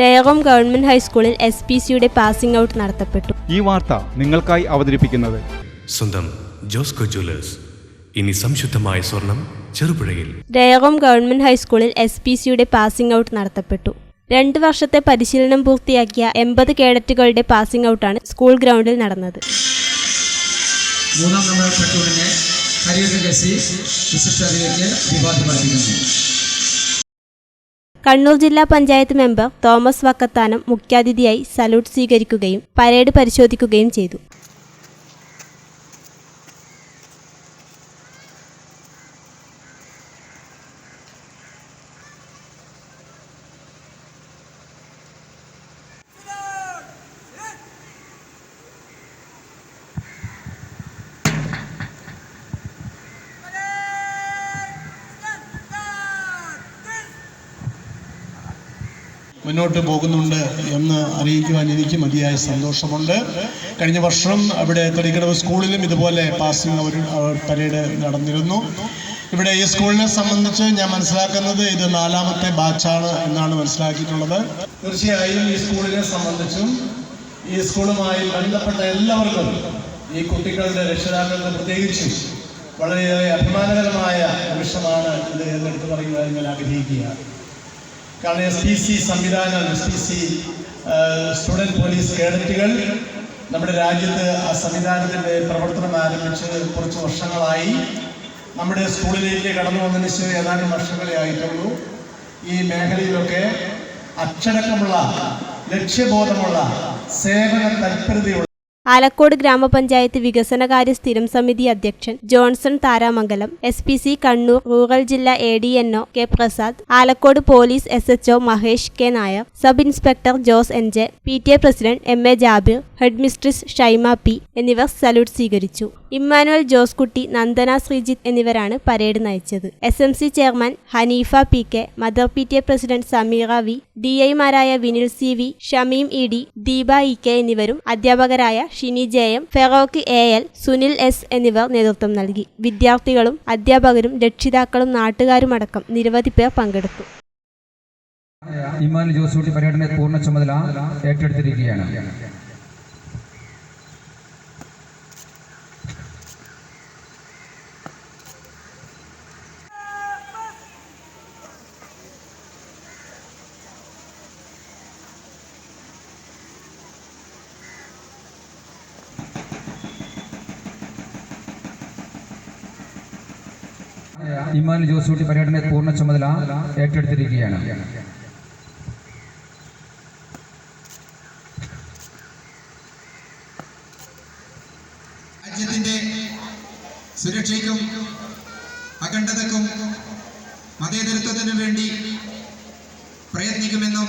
രേവം government ഹൈസ്കൂളിൽ S P സിയുടെ passing out നടത്തപ്പെട്ടു. ഈ വാർത്ത നിങ്ങൾക്കായി അവതരിപ്പിക്കുന്നത് സ്വന്തം ജോസ്കോ ജ്വല്ലേഴ്സ്. ഇനി സംശുദ്ധമായ സ്വർണം ചെറുപുഴയിൽ. രേവം ഗവൺമെന്റ് ഹൈസ്കൂളിൽ എസ് പി സിയുടെ പാസിംഗ് ഔട്ട് നടത്തപ്പെട്ടു. രണ്ട് വർഷത്തെ പരിശീലനം പൂർത്തിയാക്കിയ എൺപത് കേഡറ്റുകളുടെ പാസിംഗ് ഔട്ടാണ് സ്കൂൾ ഗ്രൗണ്ടിൽ നടന്നത്. മൂന്നാം നമ്പർ ഹരിയുടെ അറിയിക്കുന്നു കണ്ണൂർ ജില്ലാ പഞ്ചായത്ത് മെമ്പർ തോമസ് വക്കത്താനം മുഖ്യാതിഥിയായി സല്യൂട്ട് സ്വീകരിക്കുകയും പരേഡ് പരിശോധിക്കുകയും ചെയ്തു. മുന്നോട്ട് പോകുന്നുണ്ട് എന്ന് അറിയിക്കുവാൻ എനിക്ക് മതിയായ സന്തോഷമുണ്ട്. കഴിഞ്ഞ വർഷം അവിടെ തടിക്കടവ് സ്കൂളിലും ഇതുപോലെ പാസിംഗ് ഒരു പരേഡ് നടന്നിരുന്നു. ഇവിടെ ഈ സ്കൂളിനെ സംബന്ധിച്ച് ഞാൻ മനസ്സിലാക്കുന്നത് ഇത് നാലാമത്തെ ബാച്ചാണ് എന്നാണ് മനസ്സിലാക്കിയിട്ടുള്ളത്. തീർച്ചയായും ഈ സ്കൂളിനെ സംബന്ധിച്ചും ഈ സ്കൂളുമായി ബന്ധപ്പെട്ട എല്ലാവർക്കും ഈ കുട്ടികളുടെ രക്ഷിതാക്കൾക്ക് പ്രത്യേകിച്ച് വളരെയേറെ അഭിമാനകരമായ നിമിഷമാണ് ഇത് എന്നെടുത്ത് പറയുവാൻ ഞാൻ ആഗ്രഹിക്കുകയാണ്. കാരണം എസ് പി സി സംവിധാനം S P C student police കേഡറ്റുകൾ. നമ്മുടെ രാജ്യത്ത് ആ സംവിധാനത്തിന്റെ പ്രവർത്തനം ആരംഭിച്ച് കുറച്ച് വർഷങ്ങളായി. നമ്മുടെ സ്കൂളിലേക്ക് കടന്നു വന്നതിന് ശേഷം ഏതാനും വർഷങ്ങളെ ആയിട്ടുള്ളൂ. ഈ മേഖലയിലൊക്കെ അച്ചടക്കമുള്ള ലക്ഷ്യബോധമുള്ള സേവന തൽപരതയുള്ള ആലക്കോട് ഗ്രാമപഞ്ചായത്ത് വികസനകാര്യ സ്ഥിരം സമിതി അധ്യക്ഷൻ Johnson Tharamangalam S P C Kannur rural ജില്ലാ A D N O K Prasad Alakode police S H O Mahesh K Nair sub inspector Jose N J P T A president M A Jabir headmistress Shaima P എന്നിവർ salute സ്വീകരിച്ചു. Emmanuel Joskutty Nandana Sreejith എന്നിവരാണ് parade നയിച്ചത്. S M C chairman Haneefa P K mother P T A president Sameera V D ഐമാരായ Vinil C V Shameem E D Deepa E K എന്നിവരും അധ്യാപകരായ Shini J M Feroke A L Sunil S എന്നിവർ നേതൃത്വം നൽകി. വിദ്യാർത്ഥികളും അധ്യാപകരും രക്ഷിതാക്കളും നാട്ടുകാരുമടക്കം നിരവധി പേർ പങ്കെടുത്തു. ഇമാൻ ജോസൂട്ടി പര്യടന പൂർണ ചുമതല ഏറ്റെടുത്തിരിക്കുകയാണ്. ഇമാൻ ജോസൂട്ടി പര്യടന പൂർണ ചുമതല ഏറ്റെടുത്തിരിക്കുകയാണ്. രാജ്യത്തിന്റെ സുരക്ഷയ്ക്കും അഖണ്ഡതക്കും മതേതരത്വത്തിനും വേണ്ടി പ്രയത്നിക്കുമെന്നും